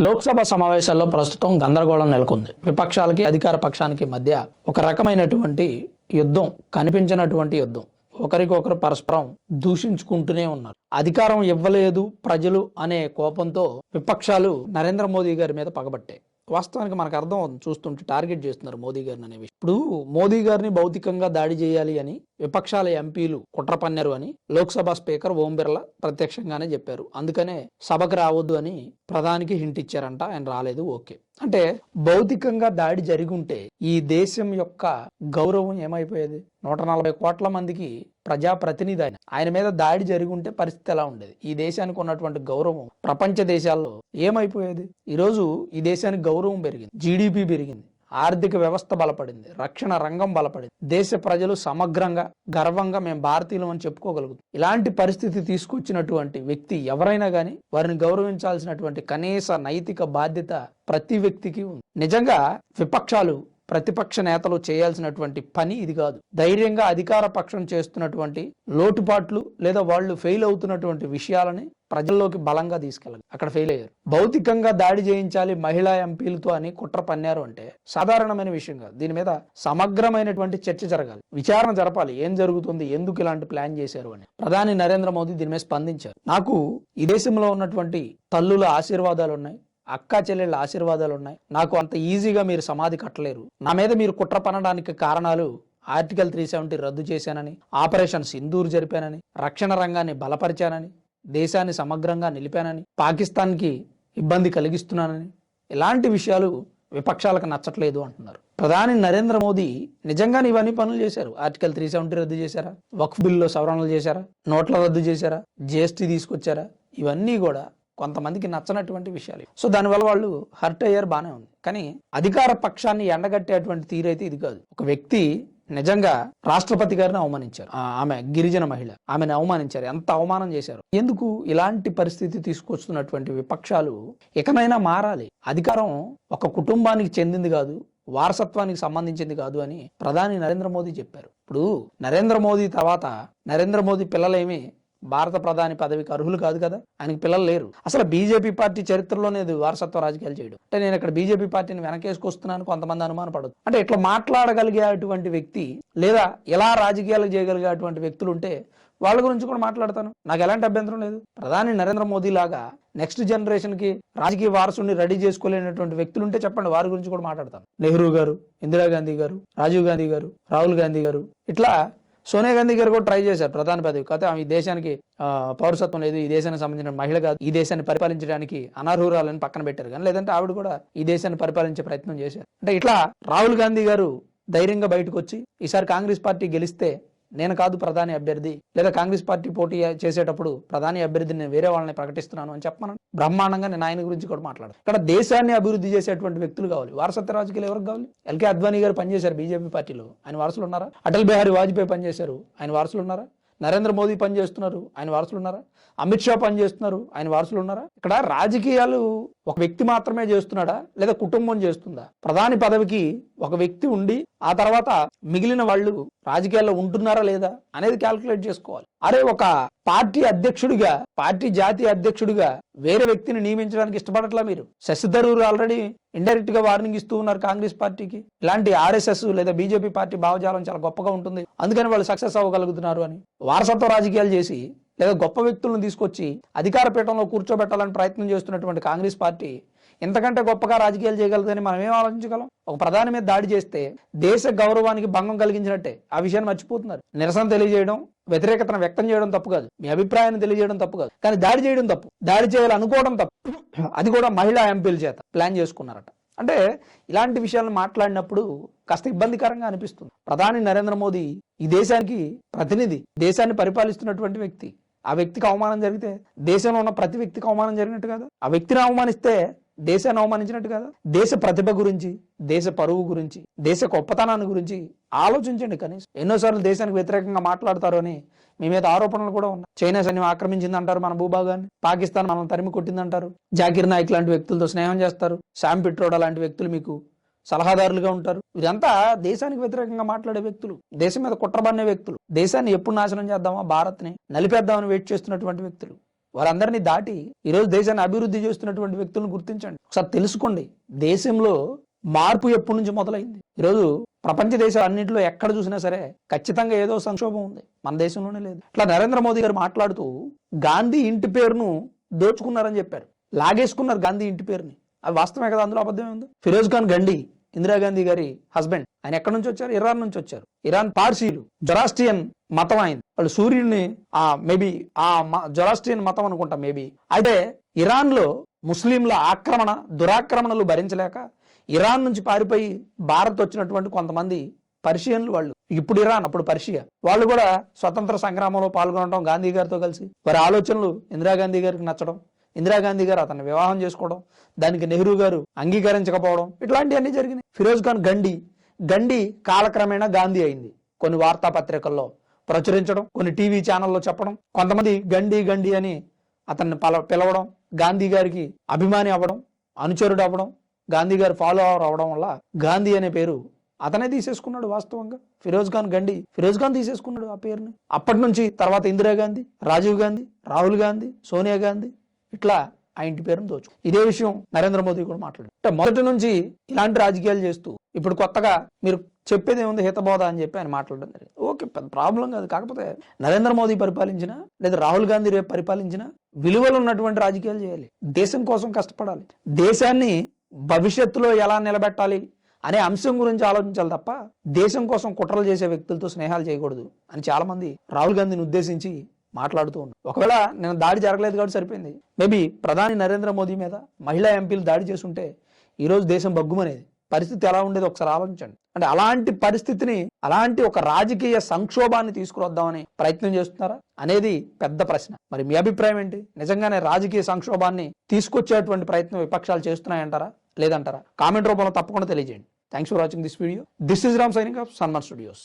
లోక్సభ సమావేశాల్లో ప్రస్తుతం గందరగోళం నెలకొంది. విపక్షాలకి అధికార పక్షానికి మధ్య ఒక రకమైనటువంటి యుద్ధం కనిపించినటువంటి యుద్ధం. ఒకరికొకరు పరస్పరం దూషించుకుంటూనే ఉన్నారు. అధికారం ఇవ్వలేదు ప్రజలు అనే కోపంతో విపక్షాలు నరేంద్ర మోదీ గారి మీద పగబట్టాయి. వాస్తవానికి మనకు అర్థం చూస్తుంటే టార్గెట్ చేస్తున్నారు మోదీ గారిని అనే విషయం. ఇప్పుడు మోదీ గారిని భౌతికంగా దాడి చేయాలి అని విపక్షాల ఎంపీలు కుట్ర పన్నారు అని లోక్సభ స్పీకర్ ఓం బిర్లా ప్రత్యక్షంగానే చెప్పారు. అందుకనే సభకు రావద్దు అని ప్రధానికి హింట్ ఇచ్చారంట. ఆయన రాలేదు. ఓకే. అంటే భౌతికంగా దాడి జరిగి ఉంటే ఈ దేశం యొక్క గౌరవం ఏమైపోయేది? నూట నలభై కోట్ల మందికి ప్రజాప్రతినిధి ఆయన. ఆయన మీద దాడి జరిగి ఉంటే పరిస్థితి ఎలా ఉండేది? ఈ దేశానికి ఉన్నటువంటి గౌరవం ప్రపంచ దేశాల్లో ఏమైపోయేది? ఈరోజు ఈ దేశానికి గౌరవం పెరిగింది. జీడిపి పెరిగింది. ఆర్థిక వ్యవస్థ బలపడింది రక్షణ రంగం బలపడింది. దేశ ప్రజలు సమగ్రంగా గర్వంగా మేము భారతీయులం అని చెప్పుకోగలుగుతాం. ఇలాంటి పరిస్థితి తీసుకొచ్చినటువంటి వ్యక్తి ఎవరైనా కానీ వారిని గౌరవించాల్సినటువంటి కనీస నైతిక బాధ్యత ప్రతి వ్యక్తికి ఉంది. నిజంగా విపక్షాలు ప్రతిపక్ష నేతలు చేయాల్సినటువంటి పని ఇది కాదు. ధైర్యంగా అధికార పక్షం చేస్తున్నటువంటి లోటుపాట్లు లేదా వాళ్ళు ఫెయిల్ అవుతున్నటువంటి విషయాలని ప్రజల్లోకి బలంగా తీసుకెళ్ళాలి అక్కడ ఫెయిల్ అయ్యారు. భౌతికంగా దాడి చేయించాలి మహిళా ఎంపీలతో అని కుట్ర పన్నారు అంటే సాధారణమైన విషయం కాదు. దీని మీద సమగ్రమైనటువంటి చర్చ జరగాలి. విచారణ జరపాలి. ఏం జరుగుతుంది? ఎందుకు ఇలాంటి ప్లాన్ చేశారు అని. ప్రధాని నరేంద్ర మోదీ దీని మీద స్పందించారు. నాకు ఈ దేశంలో ఉన్నటువంటి తల్లుల ఆశీర్వాదాలు ఉన్నాయి. అక్క చెల్లెళ్ళ ఆశీర్వాదాలు ఉన్నాయి నాకు అంత ఈజీగా మీరు సమాధి కట్టలేరు. నా మీద మీరు కుట్ర పనడానికి కారణాలు ఆర్టికల్ త్రీ సెవెంటీ రద్దు చేశానని ఆపరేషన్ సింధూర్ జరిపానని రక్షణ రంగాన్ని బలపరిచానని దేశాన్ని సమగ్రంగా నిలిపానని పాకిస్తాన్కి ఇబ్బంది కలిగిస్తున్నానని ఇలాంటి విషయాలు విపక్షాలకు నచ్చట్లేదు అంటున్నారు. ప్రధాని నరేంద్ర మోదీ నిజంగానే ఇవన్నీ పనులు చేశారు. ఆర్టికల్ త్రీ సెవెంటీ రద్దు చేశారా? వక్ఫ్ బిల్లో సవరణలు చేశారా? నోట్ల రద్దు చేశారా? జిఎస్టీ తీసుకొచ్చారా? ఇవన్నీ కూడా కొంతమందికి నచ్చనటువంటి విషయాలు సో దానివల్ల వాళ్ళు హర్ట్ అయ్యారు బాగానే ఉంది. కానీ అధికార పక్షాన్ని ఎండగట్టేటువంటి తీరైతే ఇది కాదు. ఒక వ్యక్తి నిజంగా రాష్ట్రపతి గారిని అవమానించారు. ఆమె గిరిజన మహిళ. ఆమెను అవమానించారు. ఎంత అవమానం చేశారు. ఎందుకు ఇలాంటి పరిస్థితి తీసుకొస్తున్నటువంటి విపక్షాలు ఇకనైనా మారాలి? అధికారం ఒక కుటుంబానికి చెందింది కాదు వారసత్వానికి సంబంధించింది కాదు అని ప్రధాని నరేంద్ర మోదీ చెప్పారు. ఇప్పుడు నరేంద్ర మోదీ తర్వాత నరేంద్ర మోదీ పిల్లలేమి భారత ప్రధాని పదవికి అర్హులు కాదు కదా? ఆయనకి పిల్లలు లేరు. అసలు బీజేపీ పార్టీ చరిత్రలోనే వారసత్వ రాజకీయాలు చేయడం. అంటే నేను ఇక్కడ బీజేపీ పార్టీని వెనకేసుకొస్తున్నాను కొంతమంది అనుమానం పడదు అంటే ఇట్లా మాట్లాడగలిగేటువంటి వ్యక్తి లేదా ఎలా రాజకీయాలు చేయగలిగేటువంటి వ్యక్తులు ఉంటే వాళ్ళ గురించి కూడా మాట్లాడతాను. నాకు ఎలాంటి అభ్యంతరం లేదు. ప్రధాని నరేంద్ర మోదీ లాగా నెక్స్ట్ జనరేషన్కి రాజకీయ వారసుని రెడీ చేసుకోలేనటువంటి వ్యక్తులు ఉంటే చెప్పండి వారి గురించి కూడా మాట్లాడతాను. నెహ్రూ గారు ఇందిరాగాంధీ గారు రాజీవ్ గాంధీ గారు రాహుల్ గాంధీ గారు ఇట్లా సోనియా గాంధీ గారు కూడా ట్రై చేశారు ప్రధాన పదవి. కాకపోతే ఆమె ఈ దేశానికి పౌరసత్వం లేదు ఈ దేశానికి సంబంధించిన మహిళ కాదు ఈ దేశాన్ని పరిపాలించడానికి అనర్హురాలని పక్కన పెట్టారు. కానీ లేదంటే ఆవిడ కూడా ఈ దేశాన్ని పరిపాలించే ప్రయత్నం చేశారు. అంటే ఇట్లా రాహుల్ గాంధీ గారు ధైర్యంగా బయటకు వచ్చి ఈసారి కాంగ్రెస్ పార్టీ గెలిస్తే నేను కాదు ప్రధాని అభ్యర్థి. లేదా కాంగ్రెస్ పార్టీ పోటీ చేసేటప్పుడు ప్రధాని అభ్యర్థిని నేను వేరే వాళ్ళని ప్రకటిస్తున్నాను అని చెప్పమను. బ్రహ్మాండంగా నేను ఆయన గురించి కూడా మాట్లాడు ఇక్కడ దేశాన్ని అభివృద్ధి చేసేటువంటి వ్యక్తులు కావాలి. వారసత్వ రాజకీయాలు ఎవరికి కావాలి? ఎల్కే అద్వానీ గారు పనిచేశారు బీజేపీ పార్టీలో. ఆయన వారసులు ఉన్నారా? అటల్ బిహారీ వాజ్పేయి పనిచేశారు. ఆయన వారసులు ఉన్నారా? నరేంద్ర మోదీ పనిచేస్తున్నారు. ఆయన వారసులు ఉన్నారా? అమిత్ షా పనిచేస్తున్నారు. ఆయన వారసులు ఉన్నారా? ఇక్కడ రాజకీయాలు ఒక వ్యక్తి మాత్రమే చేస్తున్నాడా? లేదా కుటుంబం చేస్తుందా? ప్రధాని పదవికి ఒక వ్యక్తి ఉండి ఆ తర్వాత మిగిలిన వాళ్ళు రాజకీయాల్లో ఉంటున్నారా లేదా అనేది క్యాల్కులేట్ చేసుకోవాలి. అరే ఒక పార్టీ అధ్యక్షుడిగా పార్టీ జాతీయ అధ్యక్షుడిగా వేరే వ్యక్తిని నియమించడానికి ఇష్టపడట్లా మీరు? శశి థరూర్ ఆల్రెడీ ఇండైరెక్ట్గా వార్నింగ్ ఇస్తూ ఉన్నారు కాంగ్రెస్ పార్టీకి. ఇలాంటి ఆర్ఎస్ఎస్ లేదా బీజేపీ పార్టీ భావజాలం చాలా గొప్పగా ఉంటుంది. అందుకని వాళ్ళు సక్సెస్ అవ్వగలుగుతున్నారు అని. వారసత్వ రాజకీయాలు చేసి లేదా గొప్ప వ్యక్తులను తీసుకొచ్చి అధికార పీఠంలో కూర్చోబెట్టాలని ప్రయత్నం చేస్తున్నటువంటి కాంగ్రెస్ పార్టీ ఇంతకంటే గొప్పగా రాజకీయాలు చేయగలదని మనం ఏం ఆలోచించగలం? ఒక ప్రధాని మీద దాడి చేస్తే దేశ గౌరవానికి భంగం కలిగించినట్టే ఆ విషయాన్ని మర్చిపోతున్నారు. నిరసన తెలియజేయడం వ్యతిరేకతను వ్యక్తం చేయడం తప్పు కాదు. మీ అభిప్రాయాన్ని తెలియజేయడం తప్పు కాదు. కానీ దాడి చేయడం తప్పు. దాడి చేయాలనుకోవడం తప్పు. అది కూడా మహిళా ఎంపీల చేత ప్లాన్ చేసుకున్నారట. అంటే ఇలాంటి విషయాలను మాట్లాడినప్పుడు కాస్త ఇబ్బందికరంగా అనిపిస్తుంది. ప్రధాని నరేంద్ర మోదీ ఈ దేశానికి ప్రతినిధి దేశాన్ని పరిపాలిస్తున్నటువంటి వ్యక్తి. ఆ వ్యక్తికి అవమానం జరిగితే దేశంలో ఉన్న ప్రతి వ్యక్తికి అవమానం జరిగినట్టు కదా. ఆ వ్యక్తిని అవమానిస్తే దేశాన్ని అవమానించినట్టు కదా. దేశ ప్రతిభ గురించి దేశ పరువు గురించి దేశ గొప్పతనాన్ని గురించి ఆలోచించండి కనీసం. ఎన్నోసార్లు దేశానికి వ్యతిరేకంగా మాట్లాడతారు అని మీ మీద ఆరోపణలు కూడా ఉన్నాయి. చైనా సైన్యం ఆక్రమించింది అంటారు మన భూభాగాన్ని. పాకిస్తాన్ మనం తరిమి కొట్టిందంటారు. జాకిర్ నాయక్ లాంటి వ్యక్తులతో స్నేహం చేస్తారు. శామ్ పిట్రోడా లాంటి వ్యక్తులు మీకు సలహాదారులుగా ఉంటారు. ఇదంతా దేశానికి వ్యతిరేకంగా మాట్లాడే వ్యక్తులు. దేశం మీద కుట్రబడిన వ్యక్తులు. దేశాన్ని ఎప్పుడు నాశనం చేద్దామా? భారత్ని నలిపేద్దామని వెయిట్ చేస్తున్నటువంటి వ్యక్తులు. వారందరినీ దాటి ఈరోజు దేశాన్ని అభివృద్ధి చేస్తున్నటువంటి వ్యక్తులను గుర్తించండి. ఒకసారి తెలుసుకోండి. దేశంలో మార్పు ఎప్పటి నుంచి మొదలైంది? ఈరోజు ప్రపంచ దేశాలన్నింటిలో ఎక్కడ చూసినా సరే ఖచ్చితంగా ఏదో సంక్షోభం ఉంది. మన దేశంలోనే లేదు. ఇట్లా నరేంద్ర మోదీ గారు మాట్లాడుతూ గాంధీ ఇంటి పేరును దోచుకున్నారని చెప్పారు. లాగేసుకున్నారు గాంధీ ఇంటి పేరుని. అది వాస్తవమే కదా? అందులో అబద్ధమే ఉంది. ఫిరోజ్ ఖాన్ గండి ఇందిరాగాంధీ గారి హస్బెండ్. ఆయన ఎక్కడి నుంచి వచ్చారు? ఇరాన్ నుంచి వచ్చారు. ఇరాన్ పార్సీలు జొరాస్టియన్ మతం అయింది. వాళ్ళు సూర్యుడిని ఆ మేబీ ఆ జొరాస్టియన్ మతం అనుకుంటా మేబీ. అయితే ఇరాన్లో ముస్లింల ఆక్రమణ దురాక్రమణలు భరించలేక ఇరాన్ నుంచి పారిపోయి భారత్ వచ్చినటువంటి కొంతమంది పర్షియన్లు వాళ్ళు. ఇప్పుడు ఇరాన్ అప్పుడు పర్షియా. వాళ్ళు కూడా స్వతంత్ర సంగ్రామంలో పాల్గొనడం గాంధీ గారితో కలిసి. వారి ఆలోచనలు ఇందిరాగాంధీ గారికి నచ్చడం ఇందిరాగాంధీ గారు అతన్ని వివాహం చేసుకోవడం దానికి నెహ్రూ గారు అంగీకరించకపోవడం ఇట్లాంటివన్నీ జరిగినాయి. ఫిరోజ్ ఖాన్ గండి గండి కాలక్రమేణా గాంధీ అయింది. కొన్ని వార్తాపత్రికల్లో ప్రచురించడం కొన్ని టీవీ ఛానల్లో చెప్పడం కొంతమంది గండి గండి అని అతన్ని పల పిలవడం గాంధీ గారికి అభిమాని అవ్వడం అనుచరుడు అవ్వడం గాంధీ గారు ఫాలో అవర్ అవడం వల్ల గాంధీ అనే పేరు అతనే తీసేసుకున్నాడు వాస్తవంగా. ఫిరోజ్ ఖాన్ గండి ఫిరోజ్ ఖాన్ తీసేసుకున్నాడు ఆ పేరుని. అప్పటి నుంచి తర్వాత ఇందిరాగాంధీ రాజీవ్ గాంధీ రాహుల్ గాంధీ సోనియా గాంధీ ఇట్లా ఆ ఇంటి పేరును దోచు. ఇదే విషయం నరేంద్ర మోదీ కూడా మాట్లాడారు అంటే మొదటి నుంచి ఇలాంటి రాజకీయాలు చేస్తూ ఇప్పుడు కొత్తగా మీరు చెప్పేది ఏముంది హితబోధ అని చెప్పి ఆయన మాట్లాడడం జరిగింది. ఓకే పెద్ద ప్రాబ్లం కాదు. కాకపోతే నరేంద్ర మోదీ పరిపాలించిన లేదా రాహుల్ గాంధీ రేపు పరిపాలించిన విలువలు ఉన్నటువంటి రాజకీయాలు చేయాలి. దేశం కోసం కష్టపడాలి. దేశాన్ని భవిష్యత్తులో ఎలా నిలబెట్టాలి అనే అంశం గురించి ఆలోచించాలి తప్ప దేశం కోసం కుట్రలు చేసే వ్యక్తులతో స్నేహాలు చేయకూడదు అని చాలా మంది రాహుల్ గాంధీని ఉద్దేశించి మాట్లాడుతూ ఉన్నారు ఒకవేళ నేను దాడి జరగలేదు కాబట్టి సరిపోయింది. మేబీ ప్రధాని నరేంద్ర మోదీ మీద మహిళా ఎంపీలు దాడి చేస్తుంటే ఈ రోజు దేశం బగ్గుమనేది. పరిస్థితి ఎలా ఉండేది ఒకసారి ఆలోచించండి. అంటే అలాంటి పరిస్థితిని అలాంటి ఒక రాజకీయ సంక్షోభాన్ని తీసుకురొద్దామని ప్రయత్నం చేస్తున్నారా? అనేది పెద్ద ప్రశ్న. మరి మీ అభిప్రాయం ఏంటి? నిజంగానే రాజకీయ సంక్షోభాన్ని తీసుకొచ్చేటువంటి ప్రయత్నం విపక్షాలు చేస్తున్నాయంటారా? లేదంటారా? కామెంట్ రూపంలో తప్పకుండా తెలియజేయండి. Thanks for watching this video this is Ram signing off Sanman studios